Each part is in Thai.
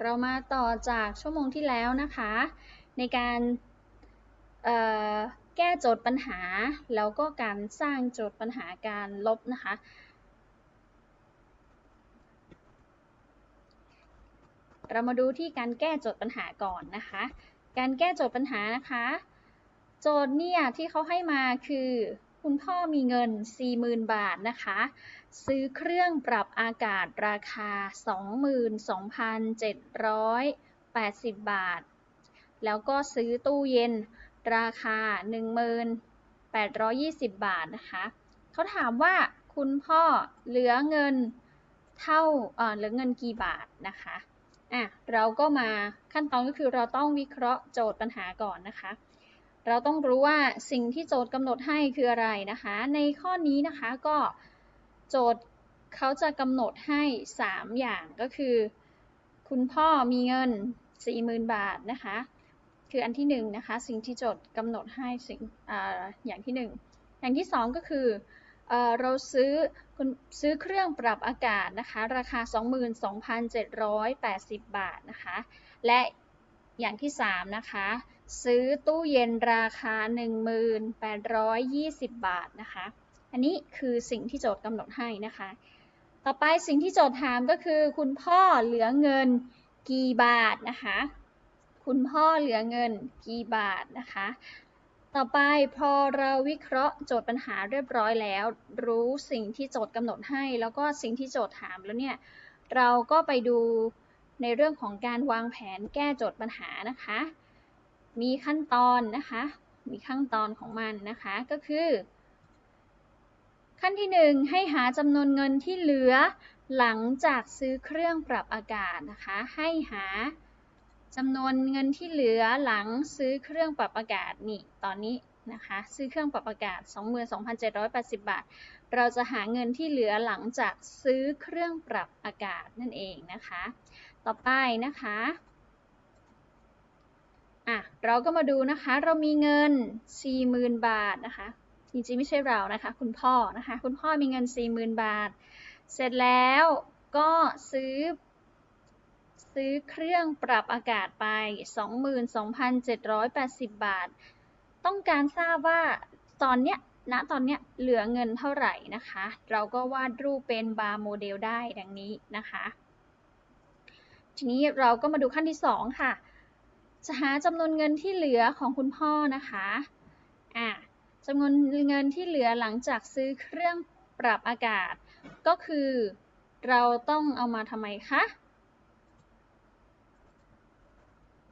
เรามาต่อจากชั่วโมงที่แล้วนะคะ ในการแก้โจทย์ปัญหา แล้วก็การสร้างโจทย์ปัญหาการลบนะคะ เรามาดูที่การแก้โจทย์ปัญหาก่อนนะคะ การแก้โจทย์ปัญหานะคะ โจทย์เนี่ยที่เขาให้มาคือ คุณพ่อมีเงิน 40,000 บาทนะคะ ซื้อเครื่องปรับอากาศราคา 22,780 บาท แล้วก็ซื้อตู้เย็นราคา 1,820 บาทนะคะ เขาถามว่าคุณพ่อเหลือเงินเท่าเออเหลือเงินกี่บาทนะคะอะเราก็มาขั้นตอนก็คือเราต้องวิเคราะห์โจทย์ปัญหาก่อนนะคะ เราต้องรู้ว่าสิ่งที่โจทย์กำหนดให้คืออะไรนะคะ ในข้อนี้นะคะก็ โจทย์เขาจะกำหนดให้ 3 อย่างก็คือ คุณพ่อมีเงิน 40,000 บาทนะคะ คืออันที่1นงนะคะ สิ่งที่โจทย์กำหนดให้สิ่งออย่างที่ 1 อย่างที่ 2 ก็คือเอเราซื้อคุณซื้อเครื่องปรับอากาศนะคะ ราคา 22,780 บาทนะคะ และอย่างที่ 3 นะคะ ซื้อตู้เย็นราคา 1,820 บาทนะคะ อันนี้คือสิ่งที่โจทย์กำหนดให้นะคะ ต่อไปสิ่งที่โจทย์ถามก็คือ คุณพ่อเหลือเงินกี่บาทนะคะ คุณพ่อเหลือเงินกี่บาทนะคะ ต่อไปพอเราวิเคราะห์โจทย์ปัญหาเรียบร้อยแล้ว รู้สิ่งที่โจทย์กำหนดให้ แล้วก็สิ่งที่โจทย์ถามแล้วเนี่ยเราก็ไปดูในเรื่องของการวางแผนแก้โจทย์ปัญหานะคะ มีขั้นตอนนะคะ มีขั้นตอนของมันนะคะ ก็คือ ขั้นที่ 1 ให้หาจำนวนเงินที่เหลือ หลังจากซื้อเครื่องปรับอากาศนะคะ ให้หาจำนวนเงินที่เหลือหลังซื้อเครื่องปรับอากาศนี่ตอนนี้นะคะ ซื้อเครื่องปรับอากาศ 22,780 บาท เราจะหาเงินที่เหลือหลังจากซื้อเครื่องปรับอากาศนั่นเองนะคะ ต่อไปนะคะอะเราก็มาดูนะคะ เรามีเงิน 40,000 บาทนะคะ จริงๆไม่ใช่เรานะคะ คุณพ่อนะคะ คุณพ่อมีเงิน 40,000 บาท เสร็จแล้วก็ซื้อ ซื้อเครื่องปรับอากาศไป 22,780 บาท ต้องการทราบว่าตอนเนี้ยณตอนเนี้ยเหลือเงินเท่าไหร่นะคะ เราก็วาดรูปเป็นบาร์โมเดลได้ดังนี้นะคะ ทีนี้เราก็มาดูขั้นที่ 2 ค่ะ จะหาจำนวนเงินที่เหลือของคุณพ่อนะคะ อะ จำนวนเงินที่เหลือหลังจากซื้อเครื่องปรับอากาศ ก็คือเราต้องเอามาทำไมคะ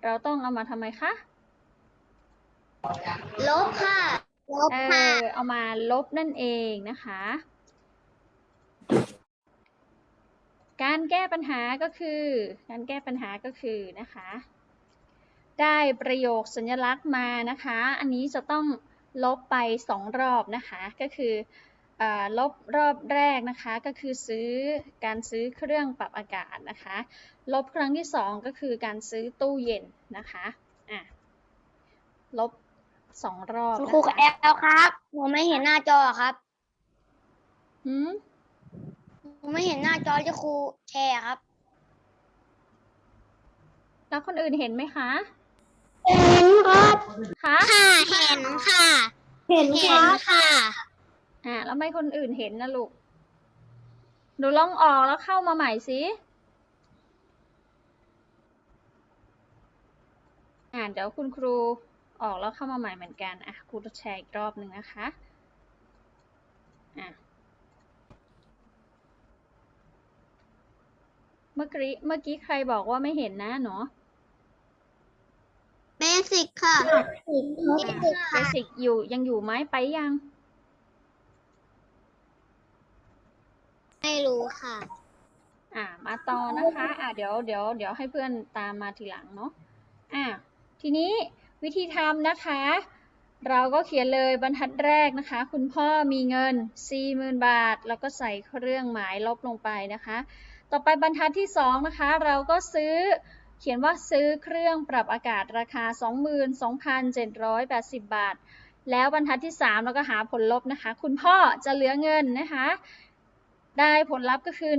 เราต้องเอามาทำไมคะลบค่ะลบเอค่ะอเอามาลบนั่นเองนะคะ การแก้ปัญหาก็คือ การแก้ปัญหาก็คือนะคะ ได้ประโยคสัญลักษณ์มานะคะ อันนี้จะต้อง ลบไปสองรอบนะคะ ก็คือเออลบรอบแรกนะคะก็คือซื้อการซื้อเครื่องปรับอากาศนะคะ ลบครั้งที่สองก็คือการซื้อตู้เย็นนะคะอะลบสองรอบคุณนะครูคะแอลครับหนูไม่เห็นหน้าจอครับหืมหนูไม่เห็นหน้าจอที่ครูแชร์ครับ แล้วคนอื่นเห็นไหมคะ เห็นครับ คะค่ะ เห็นค่ะ เห็นค่ะ อ่าแล้วไม่คนอื่นเห็นนะลูกหนูลองออกแล้วเข้ามาใหม่สิอ่าเดี๋ยวคุณครูออกแล้วเข้ามาใหม่เหมือนกันอะครูจะแชร์อีกรอบหนึ่งนะคะอะเมื่อกี้เมื่อกี้ใครบอกว่าไม่เห็นนะเนาะเบ สิกค่ะเบสิกอยู่ยังอยู่ไหมไปยัง ไม่รู้ค่ะ อ่า มาต่อนะคะ อ่าเดี๋ยวเดี๋ยวเดี๋ยวให้เพื่อนตามมาทีหลังเนาะอ่าทีนี้วิธีทำนะคะ เราก็เขียนเลยบรรทัดแรกนะคะ คุณพ่อมีเงิน 40,000 บาท แล้วก็ใส่เครื่องหมายลบลงไปนะคะ ต่อไปบรรทัดที่ 2 นะคะ เราก็ซื้อ เขียนว่าซื้อเครื่องปรับอากาศราคา 22,780 บาท แล้วบรรทัดที่ 3 เราก็หาผลลบนะคะ คุณพ่อจะเหลือเงินนะคะ ได้ผลลัพธ์ก็คือ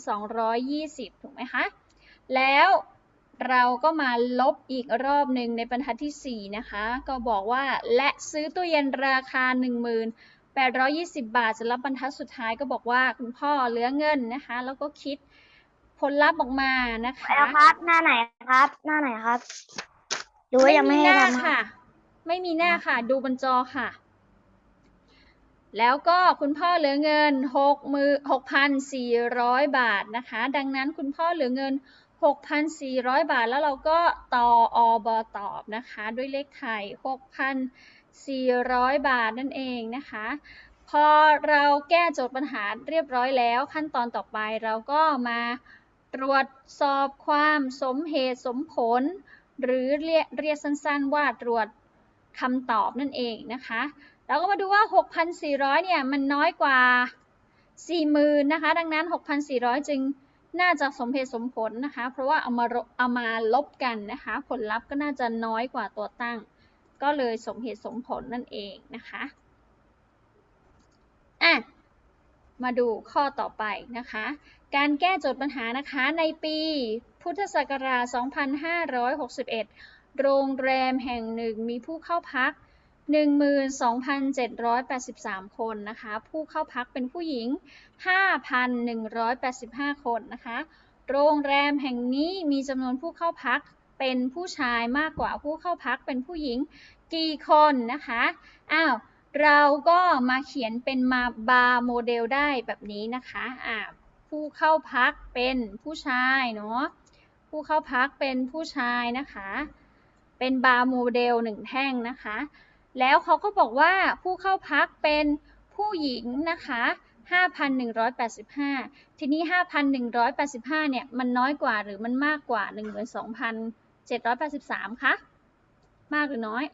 17,220 ถูกไหมคะ แล้วเราก็มาลบอีกรอบหนึ่งในบรรทัดที่ 4 นะคะ ก็บอกว่าและซื้อตู้เย็นราคา 1820 บาทเสร็จแล้วบรรทัดสุดท้ายก็บอกว่าคุณพ่อเหลือเงินนะคะ แล้วก็คิด ผลลัพธ์ออกมานะคะแล้วครับ หน้าไหนครับ หน้าไหนครับหรือว่ายังไม่ให้หน้าทำค่ะ ไม่มีหน้าค่ะ ดูบนจอค่ะ แล้วก็คุณพ่อเหลือเงิน6มือ6,400บาทนะคะ ดังนั้นคุณพ่อเหลือเงิน 6,400 บาทแล้วเราก็ต่ออบตอบนะคะ ด้วยเลขไทย 6,400 บาทนั่นเองนะคะ พอเราแก้โจทย์ปัญหาเรียบร้อยแล้วขั้นตอนต่อไปเราก็มา ตรวจสอบความสมเหตุสมผล หรือเรียกเรียกสั้นๆว่าตรวจคำตอบนั่นเองนะคะ เราก็มาดูว่า 6,400 เนี่ย มันน้อยกว่า 40,000 นะคะ ดังนั้น 6,400 จึงน่าจะสมเหตุสมผลนะคะ เพราะว่าเอามาเอามาลบกันนะคะ ผลลัพธ์ก็น่าจะน้อยกว่าตัวตั้ง ก็เลยสมเหตุสมผลนั่นเองนะคะ อะ มาดูข้อต่อไปนะคะ การแก้โจทย์ปัญหานะคะในปีพุทธศักราช 2561 โรงแรมแห่งหนึ่งมีผู้เข้าพัก 12,783 คนนะคะ ผู้เข้าพักเป็นผู้หญิง 5,185 คนนะคะ โรงแรมแห่งนี้มีจำนวนผู้เข้าพักเป็นผู้ชายมากกว่าผู้เข้าพักเป็นผู้หญิงกี่คนนะคะ อ้าว เราก็มาเขียนเป็นมาบาร์โมเดลได้แบบนี้นะคะ อ่า ผู้เข้าพักเป็นผู้ชายเนาะผู้เข้าพักเป็นผู้ชายนะคะ เป็นบาร์โมเดลหนึ่งแท่งนะคะ แล้วเขาก็บอกว่าผู้เข้าพักเป็นผู้หญิงนะคะ5,185 ทีนี้ 5,185 เนี่ย มันน้อยกว่าหรือมันมากกว่า 12,783 คะ มากหรือน้อย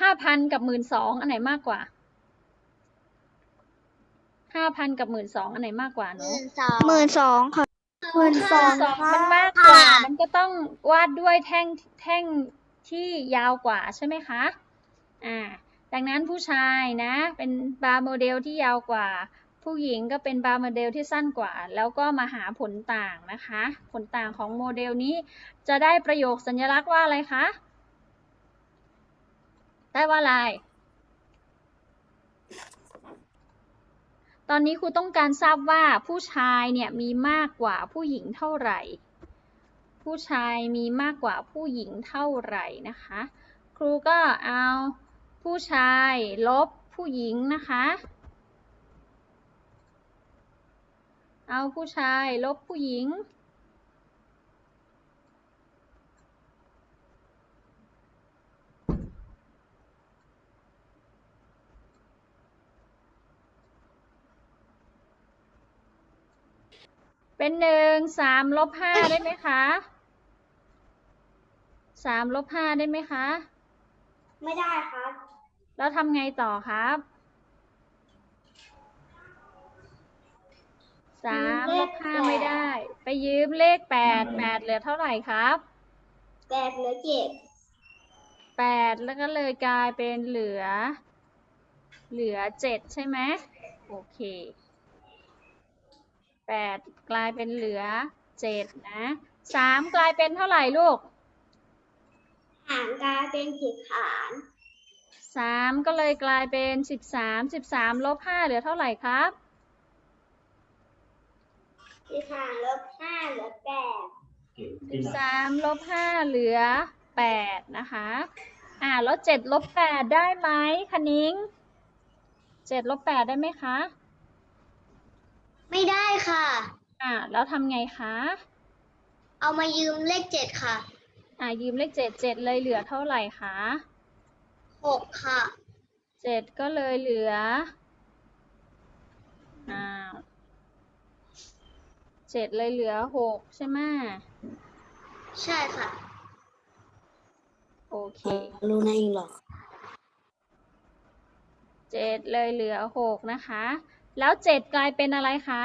5,000 กับ 12,000 อันไหนมากกว่า 5,000กับ12,000อันไหนมากกว่าหเนาะมื่นสอง หมื่นสองค่ะ หมื่นสองสองมันมากกว่ามันก็ต้องวาดด้วยแท่งแท่งที่ยาวกว่าใช่ไหมคะ อ่า ดังนั้นผู้ชายนะ เป็นบาร์โมเดลที่ยาวกว่า ผู้หญิงก็เป็นบาร์โมเดลที่สั้นกว่า แล้วก็มาหาผลต่างนะคะ ผลต่างของโมเดลนี้จะได้ประโยคสัญลักษณ์ว่าอะไรคะ ได้ว่าอะไร ตอนนี้ครูต้องการทราบว่าผู้ชายเนี่ยมีมากกว่าผู้หญิงเท่าไหร่ ผู้ชายมีมากกว่าผู้หญิงเท่าไหร่นะคะ ครูก็เอาผู้ชายลบผู้หญิงนะคะ เอาผู้ชายลบผู้หญิง เป็นหนึ่งสามลบห้าได้ไหมคะสามลบห้าได้ไหมคะ ไม่ได้ครับ แล้วทำไงต่อครับสามลบห้าไม่ได้ ไปยืมเลขแปดแปดเหลือเท่าไหร่ครับแปดเหลือเจ็ดแปดแล้วก็เลยกลายเป็นเหลือ เหลือเจ็ดใช่ไหมโอเค แปดกลายเป็นเหลือเจ็ดนะสามกลายเป็นเท่าไหร่ลูกหารกลายเป็นสิบหารสามก็เลยกลายเป็นสิบสามสิบสามลบห้าเหลือเท่าไหร่ครับสิบหารลบห้าเหลือแปดสิบสามลบห้าเหลือแปดนะคะ อ่าแล้วเจ็ดลบแปดได้ไหมคะนิ้งเจ็ดลบแปดได้ไหมคะ ไม่ได้ค่ะ อ่าแล้วทำไงคะ เอามายืมเลขเจ็ดค่ะอ่ายืมเลขเจ็ดเจ็ดเลยเหลือเท่าไหร่คะหกค่ะ เจ็ดก็เลยเหลืออ้าวเจ็ดเลยเหลือหกใช่ไหมใช่ค่ะ โอเครู้นะเองหรอ เจ็ดเลยเหลือหกนะคะ แล้วเจ็ดกลายเป็นอะไรคะ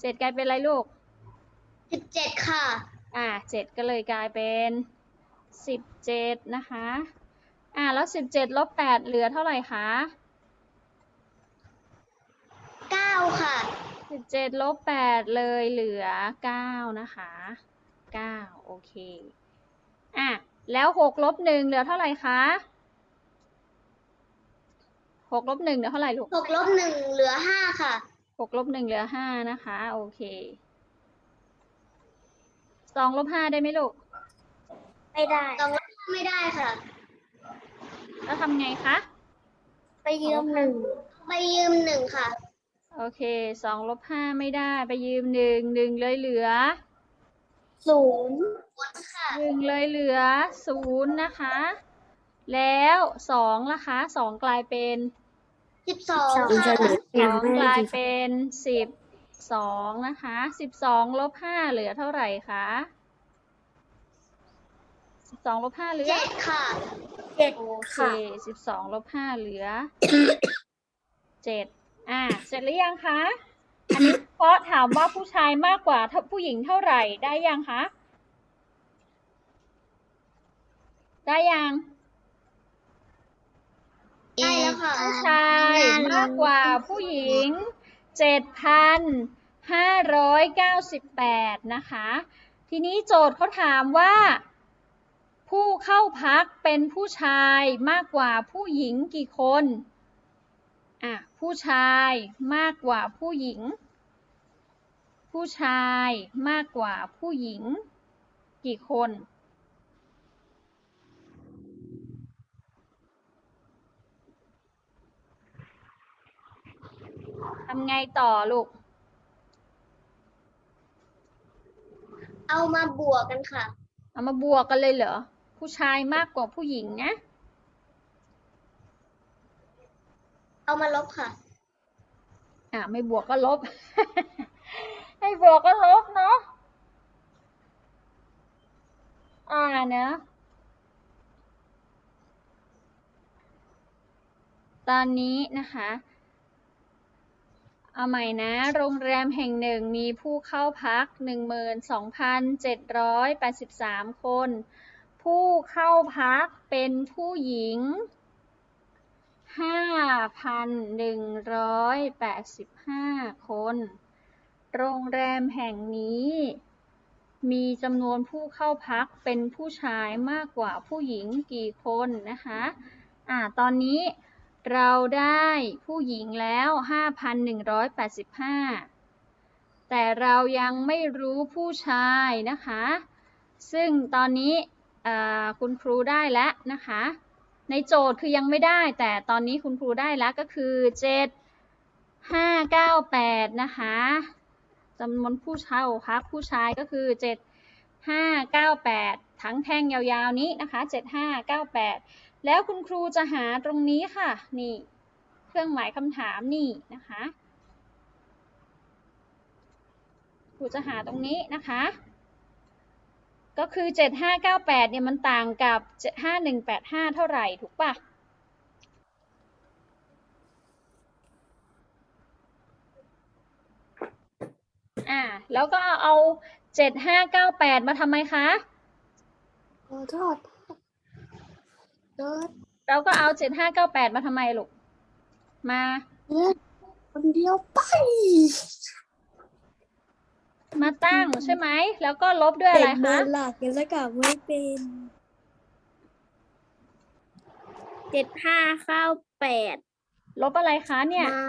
เจ็ดกลายเป็นอะไรลูกสิบเจ็ดค่ะ อ่าเจ็ดก็เลยกลายเป็นสิบเจ็ดนะคะ อ่าแล้วสิบเจ็ดลบแปดเหลือเท่าไหร่คะเก้าค่ะสิบสิบเจ็ดลบแปดเลยเหลือเก้านะคะเก้าโอเค อะ แล้วหกลบหนึ่งเหลือเท่าไหร่คะ หกลบหนึ่งเหลือเท่าไหร่ลูกหกลบหนึ่งเหลือห้าค่ะหกลบหนึ่งเหลือห้านะคะ โอเคสองลบห้าได้ไหมลูก ไม่ได้สองลบห้าไม่ได้ค่ะ แล้วทำไงคะ ไปยืมหนึ่งไปยืมหนึ่งค่ะ โอเคสองลบห้าไม่ได้ ไปยืมหนึ่งหนึ่งเลยเหลือศูนย์ค่ะหนึ่งเลยเหลือศูนย์นะคะ แล้วสองล่ะคะสองกลายเป็นสิบสองอินเทอค่ะร์เน็ตสองกลายเป็นสิบสองนะคะสิบสองลบห้าเหลือเท่าไหร่คะสิบสองลบห้าเหลือ เจ็ดค่ะเจ็ดโอเคค่ะ สิบสองลบห้าเหลือ เจ็ด อะ เสร็จหรือยังคะ อันนี้เพราะถามว่าผู้ชายมากกว่าเท่าผู้หญิงเท่าไหร่ ได้ยังคะ ได้ยัง ได้แล้วค่ะผู้ชายมากกว่าผู้หญิง 7,598 นะคะ ทีนี้โจทย์เขาถามว่า ผู้เข้าพักเป็นผู้ชายมากกว่าผู้หญิงกี่คนอะผู้ชายมากกว่าผู้หญิง ผู้ชายมากกว่าผู้หญิง กี่คน ทำไงต่อลูก เอามาบวกกันค่ะ เอามาบวกกันเลยเหรอ ผู้ชายมากกว่าผู้หญิงนะ เอามาลบค่ะ อะไม่บวกก็ลบ ไม่บวกก็ลบเนาะ อ่าเนอะตอนนี้นะคะ เอาใหม่นะ โรงแรมแห่งหนึ่งมีผู้เข้าพัก 12,783 คน ผู้เข้าพักเป็นผู้หญิง 5,185 คน โรงแรมแห่งนี้ มีจำนวนผู้เข้าพักเป็นผู้ชายมากกว่าผู้หญิงกี่คนนะคะ อ่า ตอนนี้ เราได้ผู้หญิงแล้ว 5,185 แต่เรายังไม่รู้ผู้ชายนะคะ ซึ่งตอนนี้คุณครูได้แล้วนะคะ ในโจทย์คือยังไม่ได้ แต่ตอนนี้คุณครูได้แล้วก็คือ 7 5 9 8 นะคะจำนวนผู้เช่าครับ ผู้ชายก็คือ 7 5 9 8 ทั้งแท่งยาวๆนี้นะคะ 7 5 9 8 แล้วคุณครูจะหาตรงนี้ค่ะ นี่ เครื่องหมายคำถามนี่นะคะ ครูจะหาตรงนี้นะคะ ก็คือ 7598 เนี่ยมันต่างกับ 5185 เท่าไหร่ ถูกปะอ่า แล้วก็เอา 7598 มาทำไมคะขอโทษ โทษเราก็เอา7598มาทำไมลูก มาเลือกคนเดียวไป มาตั้งใช่ไหม แล้วก็ลบด้วยอะไรเบอคะ ร์หลักยังจะกลับไม่เป็นเจ็ดห้าเข้าแปดลบอะไรคะเนี่ยมา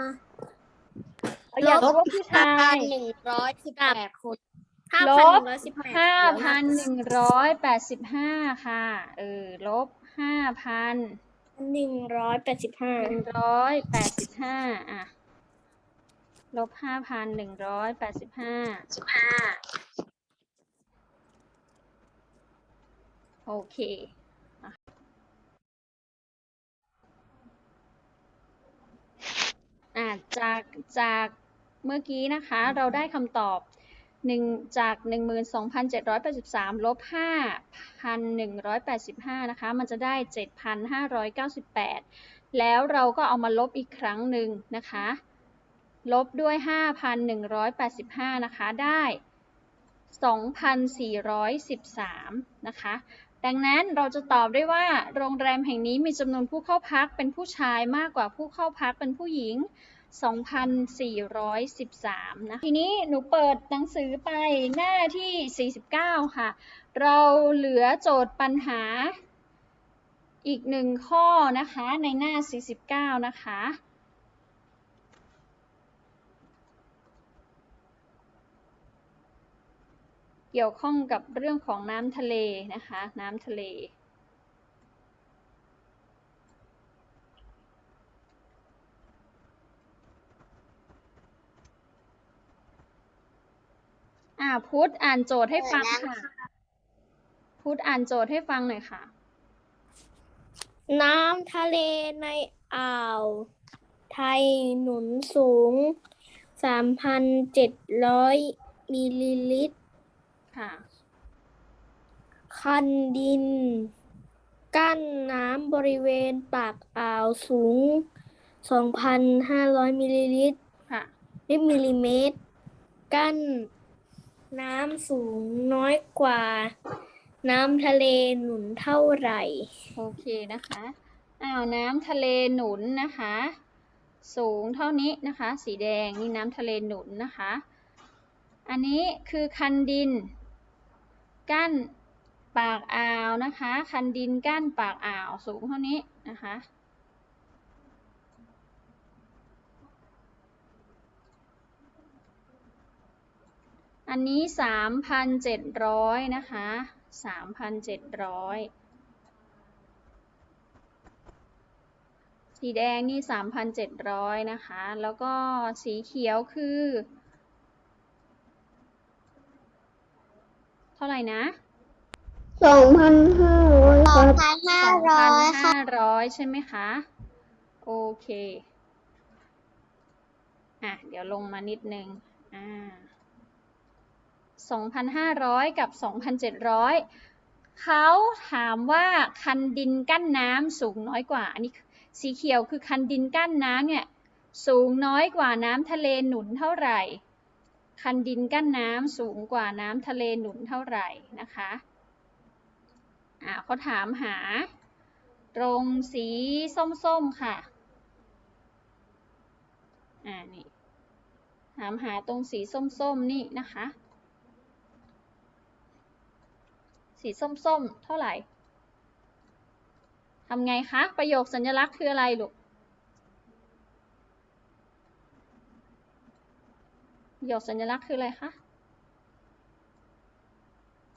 เราอยากรู้ว่าผู้ชาย หนึ่งร้อยสิบแปดคนลบห้าห้าพันหนึ่งร้อยแปดสิบห้าค่ะ เออ ลบ ห้าพันหนึ่งร้อยแปดสิบห้าหนึ่งร้อยแปดสิบห้าอะ ลบห้าพันหนึ่งร้อยแปดสิบห้าสิบห้าโอเคอะอะจากจากเมื่อกี้นะคะ เราได้คำตอบ หนึ่งจาก 12,783 ลบ 5,185 นะคะ มันจะได้ 7,598 แล้วเราก็เอามาลบอีกครั้งหนึ่งนะคะ ลบด้วย 5,185 นะคะ ได้ 2,413 นะคะ ดังนั้นเราจะตอบได้ว่า โรงแรมแห่งนี้มีจำนวนผู้เข้าพักเป็นผู้ชายมากกว่าผู้เข้าพักเป็นผู้หญิง 2,413 นะ ทีนี้หนูเปิดหนังสือไปหน้าที่ 49 ค่ะ เราเหลือโจทย์ปัญหาอีกหนึ่งข้อนะคะในหน้า 49 นะคะ เกี่ยวข้องกับเรื่องของน้ำทะเลนะคะ น้ำทะเล พุทธอ่านโจทย์ให้ฟังค่ะ พุทธอ่านโจทย์ให้ฟังหน่อยค่ะ น้ำทะเลในอ่าว ไทยหนุนสูง 3,700 มิลลิลิตร ค่ะ คันดิน กั้นน้ำบริเวณปากอ่าวสูง 2,500 มิลลิลิตร ค่ะลิตรมิลลิเมตร กั้น น้ำสูงน้อยกว่า น้ำทะเลหนุนเท่าไหร่ โอเคนะคะอ้าวน้ำทะเลหนุนนะคะ สูงเท่านี้นะคะ สีแดงนี่น้ำทะเลหนุนนะคะ อันนี้คือคันดิน กั้นปากอ่าวนะคะ คันดินกั้นปากอ่าวสูงเท่านี้นะคะ อันนี้สามพันเจ็ดร้อยนะคะสามพันเจ็ดร้อยสีแดงนี่สามพันเจ็ดร้อยนะคะ แล้วก็สีเขียวคือ เท่าไหร่นะสองพันห้าร้อยสองพันห้าร้อยค่ะ2,500ใช่ไหมคะ โอเค อะ เดี๋ยวลงมานิดนึง อ่า 2,500 กับ 2,700 เขาถามว่าคันดินกั้นน้ำสูงน้อยกว่า อันนี้สีเขียวคือคันดินกั้นน้ำเนี่ยสูงน้อยกว่าน้ำทะเลหนุนเท่าไหร่ คันดินกั้นน้ำสูงกว่าน้ำทะเลหนุนเท่าไหร่นะคะอ่าเขาถามหา ตรงสีส้มๆค่ะอ่านี่ถามหาตรงสีส้มๆนี่นะคะ สีส้มๆ เท่าไหร่ทำไงคะ ประโยคสัญลักษณ์คืออะไรลูก ประโยคสัญลักษณ์คืออะไรคะ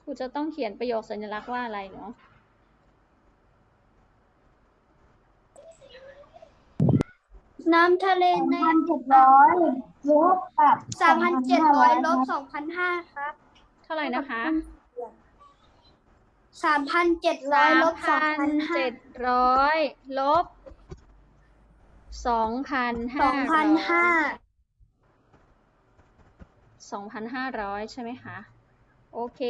ครูจะต้องเขียนประโยคสัญลักษณ์ว่าอะไรเนาะน้ำทะเลในเจ็ดร้อยลบกับสามพันเจ็ดร้อยลบสองพันห้าครับ เท่าไหร่นะคะ สามพันเจ็ดร้อยลบสองพันห้าเจ็ดร้อยลบสองพันสห้าองพันห้าสองพันห้าร้อยใช่ไหมคะ โอเค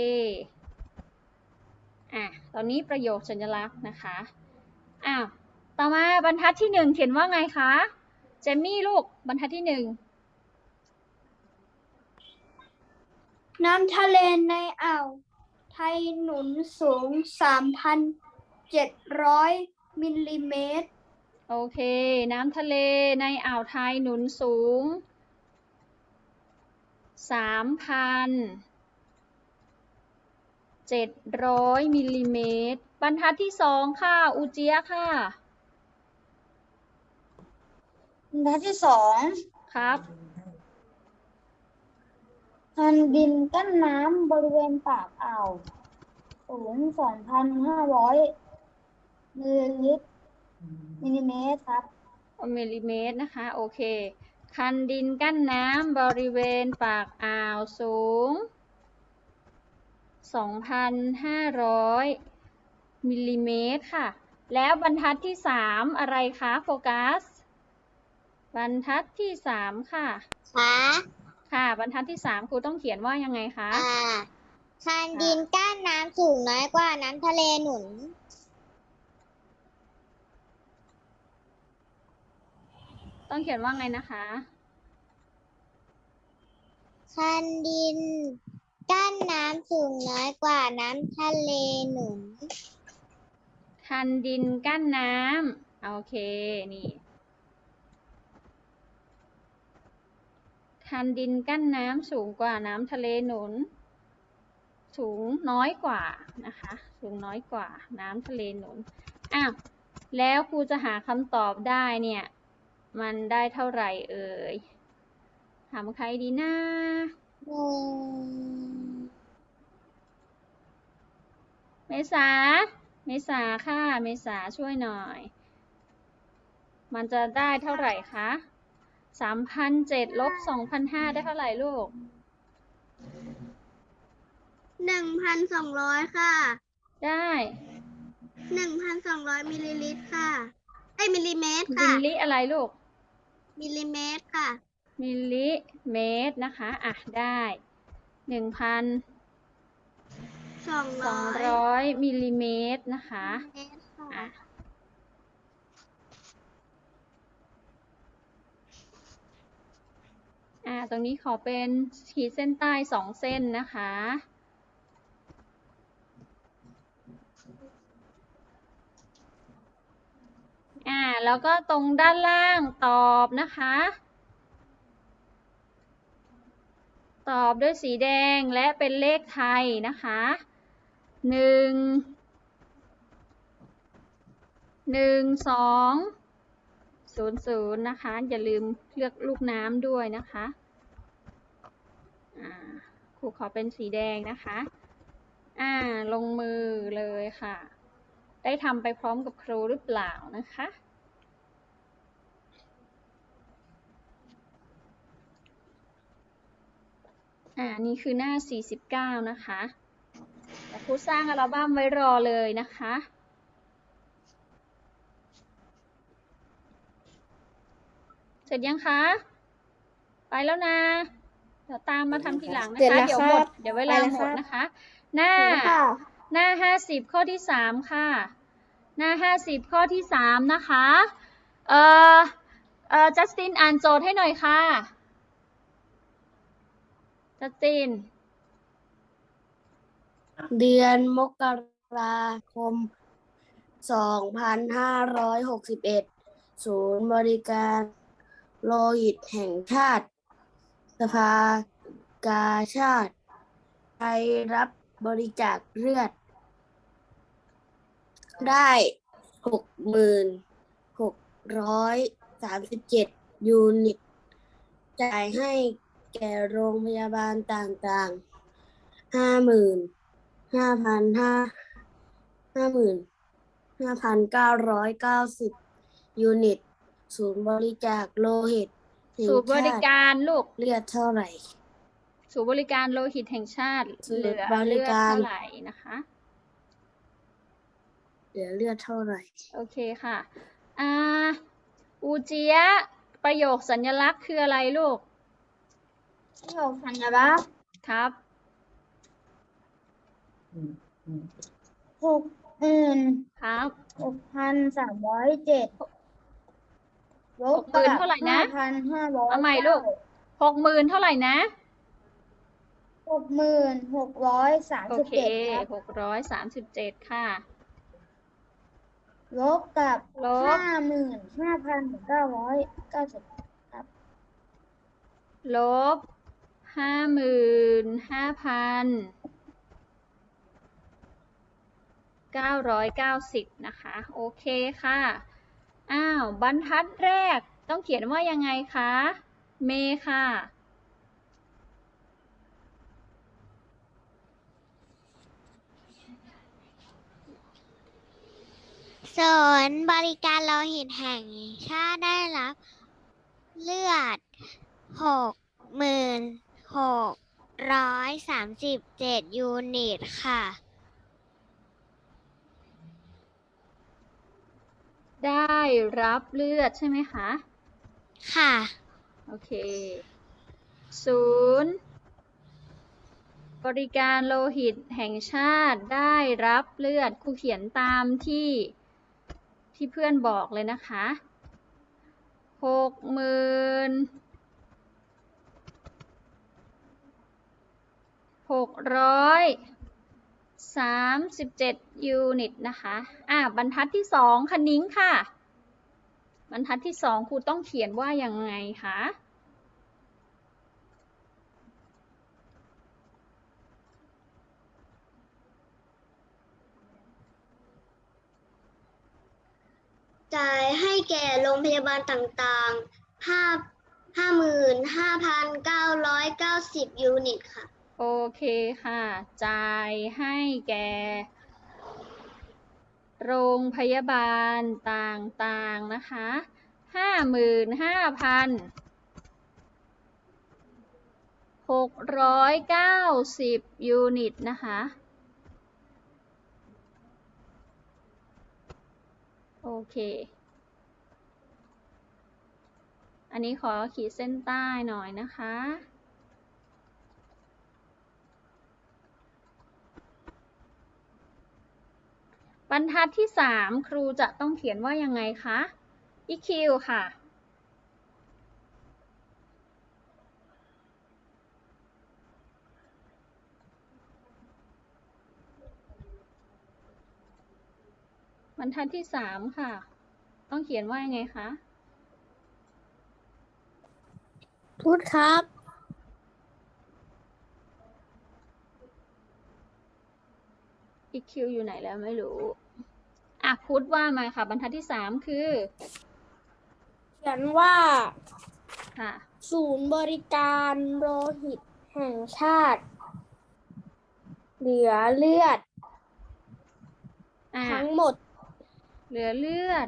อะ ตอนนี้ประโยคสัญลักษณ์นะคะ อ้าว ต่อมาบรรทัดที่หนึ่งเขียนว่าไงคะ เจมมี่ลูก บรรทัดที่หนึ่ง น้ำทะเลในอ่าว ไทยหนุนสูงสามพันเจ็ดร้อยมิลลิเมตร โอเค น้ำทะเลในอ่าวไทยหนุนสูงสามพันเจ็ดร้อยมิลลิเมตร บรรทัดที่สองค่ะ อูเจียค่ะ บรรทัดที่สองครับ คันดินกั้นน้ำบริเวณปากอ่าวสูงสองพันห้าร้อยมิลลิลิตรมิลลิเมตรครับมิลลิเมตรนะคะ โอเค คันดินกั้นน้ำบริเวณปากอ่าวสูง 2,500 มิลลิเมตรค่ะ แล้วบรรทัดที่ 3 อะไรคะ โฟกัส บรรทัดที่ 3 ค่ะค่ะ ค่ะ บรรทัดที่3ครูต้องเขียนว่ายังไงคะ อ่า คันดินกั้นน้ำสูงน้อยกว่าน้ำทะเลหนุน ต้องเขียนว่าไงนะคะ คันดินกั้นน้ำสูงน้อยกว่าน้ำทะเลหนุน คันดินกั้นน้ำโอเค นี่ คันดินกั้นน้ำสูงกว่าน้ำทะเลหนุน สูงน้อยกว่านะคะ สูงน้อยกว่าน้ำทะเลหนุนอ้าวแล้วครูจะหาคำตอบได้เนี่ย มันได้เท่าไหร่เอ่ยถามใครดีนะเมษา เมษาค่ะ เมษาช่วยหน่อย มันจะได้เท่าไหร่คะ สามพันเจ็ดลบสองพันห้าได้เท่าไหร่ลูกหนึ่งพันสองร้อยค่ะ ได้หนึ่งพันสองร้อยมิลลิลิตรค่ะไอยมิลลิเมตรมิค่ะ ลลิอะไรลูก มิลลิเมตรค่ะ มิลลิเมตรนะคะ อะ ได้หนึ่งพันสองสร้อองยร้อยมิลลิเมตรนะคะ เมตรค่ะ อะ อ่า ตรงนี้ขอเป็นขีดเส้นใต้สองเส้นนะคะ อ่า แล้วก็ตรงด้านล่างตอบนะคะ ตอบด้วยสีแดงและเป็นเลขไทยนะคะหนึ่งหนึ่งสองศูนย์ศูนย์นะคะ อย่าลืมเลือกลูกน้ำด้วยนะคะ ครูขอเป็นสีแดงนะคะ อ่า ลงมือเลยค่ะ ได้ทำไปพร้อมกับครูหรือเปล่านะคะ อ่า นี่คือหน้า 49 นะคะแต่ครูสร้างอัลบั้มไว้รอเลยนะคะเสร็จยังคะ ไปแล้วนะ ดี๋ยวตามมาทำทีหลังนะเสร็จคะ แล้วเดี๋ยวคหมรัดบเดี๋ยวเวลาไปแล้วหมครัดบนะคะ หน้า ค่ะ หน้าห้าสิบข้อที่สามค่ะ หน้าห้าสิบข้อที่สามนะคะ เอ่อ เอ่อ จัสตินอ่านโจทย์ให้หน่อยค่ะ จัสติน เดือนมกราคม 2561 ศูนย์บริการโลหิตแห่งชาติส ภากาชาติไทยรับบริจาคเลือด ได้6,637ยูนิต จ่ายให้แก่โรงพยาบาลต่างๆห้าหมื่นห้าพันห้าห้าหมื่นห้าพันเก้าร้อยเก้าสิบยูนิต ศูนย์บริจาคโลหิต ศูนย์บริชาติการลูก เลือดเท่าไหร่ ศูนย์บริการโลหิตแห่งชาติ ศูนย์เหลือบริเลือดการ เท่าไหร่นะคะ เหลือเลือดเท่าไหร่ โอเคค่ะ อ่า อูเจียะประโยคสัญลักษณ์คืออะไรลูก ประโยคสัญลักษณ์ครับ หกหมื่นครับ หกพันสามร้อยเจ็ด ลบหกหมื่นเท่าไหร่นะ พันห้าร้อยเอาใหม่ลูก หกหมื่นเท่าไหร่นะ หกหมื่นหกร้อยสามโอสิบเคเจ็ดครับหกร้อยสามสิบเจ็ดค่ะ ลบกับลบ ห้าหมื่นห้าพันเก้าร้อยเก้าสิบลบห้าหมื่นห้าพันเก้าร้อยเก้าสิบนะคะ โอเคค่ะ อ้าว บรรทัดแรกต้องเขียนว่ายังไงคะ เมค่ะ ศูนย์บริการโลหิตแห่งชาติได้รับ เลือดหกหมื่นหกร้อยสามสิบเจ็ดยูนิตค่ะ ได้รับเลือดใช่ไหมคะ ค่ะ โอเค ศูนย์ บริการโลหิตแห่งชาติได้รับเลือดครูเขียนตามที่ที่เพื่อนบอกเลยนะคะหกหมื่นหกร้อย 37 ยูนิตนะคะ อ่าบรรทัดที่สองคณิ้งค่ะ บรรทัดที่สองครูต้องเขียนว่ายังไงคะจ่ายให้แก่โรงพยาบาลต่างๆ 5 55,990 ยูนิตค่ะ โอเคค่ะ จ่ายให้แก่ โรงพยาบาลต่างๆนะคะห้าหมื่นห้าพันหกร้อยเก้าสิบยูนิตนะคะ โอเค อันนี้ขอขีดเส้นใต้หน่อยนะคะ บรรทัดที่ 3 ครูจะต้องเขียนว่ายังไงคะ EQ ค่ะ บรรทัดที่ 3 ค่ะ ต้องเขียนว่ายังไงคะพูดครับ EQ อยู่ไหนแล้วไม่รู้ อะพุทธว่ามาค่ะ บรรทัดที่3คือเขียนว่าค่ะ ศูนย์บริการโลหิตแห่งชาติ เหลือเลือดอะทั้งหมด เหลือเลือด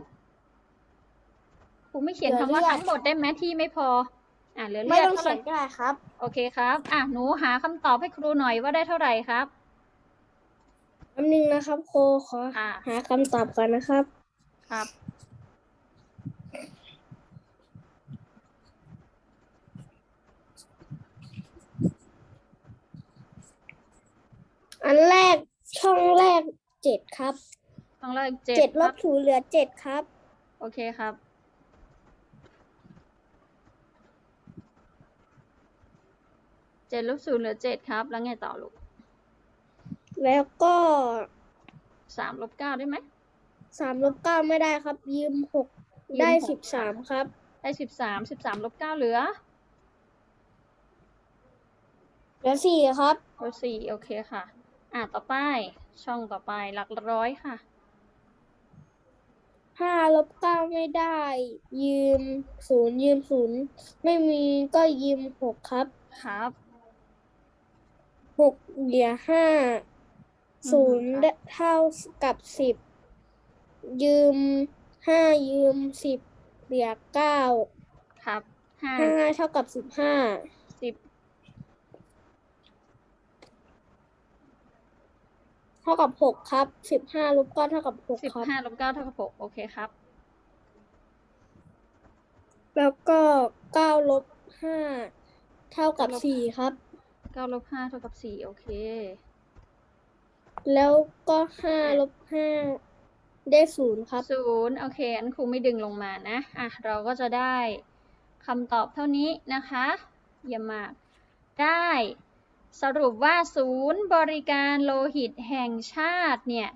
ครูไม่เขียนเหลืคำอว่าเลือด ทั้งหมดได้ไหมที่ไม่พอ อะเหลือไม่เลือดต้องเท่าไหเขีร่ยนก็ได้ครับ โอเคครับ อะหนูหาคำตอบให้ครูหน่อยว่าได้เท่าไหร่ครับ แป๊บนึงนะครับโคขออ่า หาคำตอบก่อนนะครับ ครับ อันแรกช่องแรกเจ็ดครับต้องเลขเจ็ดเจ็ดคลรับบศูนย์เหลือเจ็ดครับ โอเคครับ เจ็ดลบศูนย์เหลือเจ็ดครับ แล้วไงต่อลูก แล้วก็สามลบเก้าได้ไหมสามลบเก้าไม่ได้ครับ ยืมหกยืมได้หสิกบสามครับ ได้สิบสามสิบสามลบเก้าเหลือเหลือสี่ครับลบสี่โอเคค่ะ อะต่อไป ช่องต่อไปหลักร้อยค่ะ ห้าลบเก้าไม่ได้ ยืมศูนย์ยืมศูนย์ไม่มีก็ยืมหกครับครับหกเหลือห้าอืม ศูนย์ครับได้เท่ากับสิบยืมห้ายืมสิบเหลือเก้าครับห้าห้าเท่ากับสิบห้าสิบเท่ากับหกครับสิบห้าลบเก้าเท่ากับหกสิบครับห้าลบเก้าเท่ากับหกโอเคครับ แล้วก็เก้าลบห้าเท่ากับเก้าลบสี่ครับเก้าลบห้าเท่ากับสี่โอเค แล้วก็ห้าลบห้าได้ศูนย์ครับ ศูนย์โอเค อันครูไม่ดึงลงมานะ อะ เราก็จะได้คำตอบเท่านี้นะคะ เยี่ยมมาก ได้สรุปว่าศูนย์บริการโลหิตแห่งชาติเนี่ย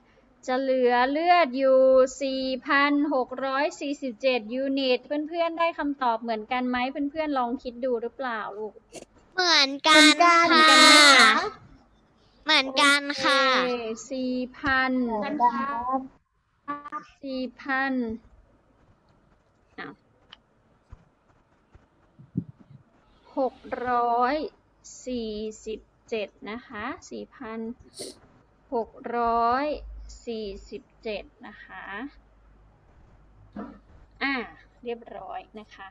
จะเหลือเลือดอยู่ 4,647 ยูนิต เพื่อนๆ ได้คำตอบเหมือนกันไหมเพื่อนๆ ลองคิดดูหรือเปล่าลูก เหมือนกันเหมือนกันค่ะ เหมือนกันค่ะสี่พันครับสี่พันหกร้อยสี่สิบเจ็ดนะคะสี่พันหกร้อยสี่สิบเจ็ดนะคะ อ่า เรียบร้อยนะคะ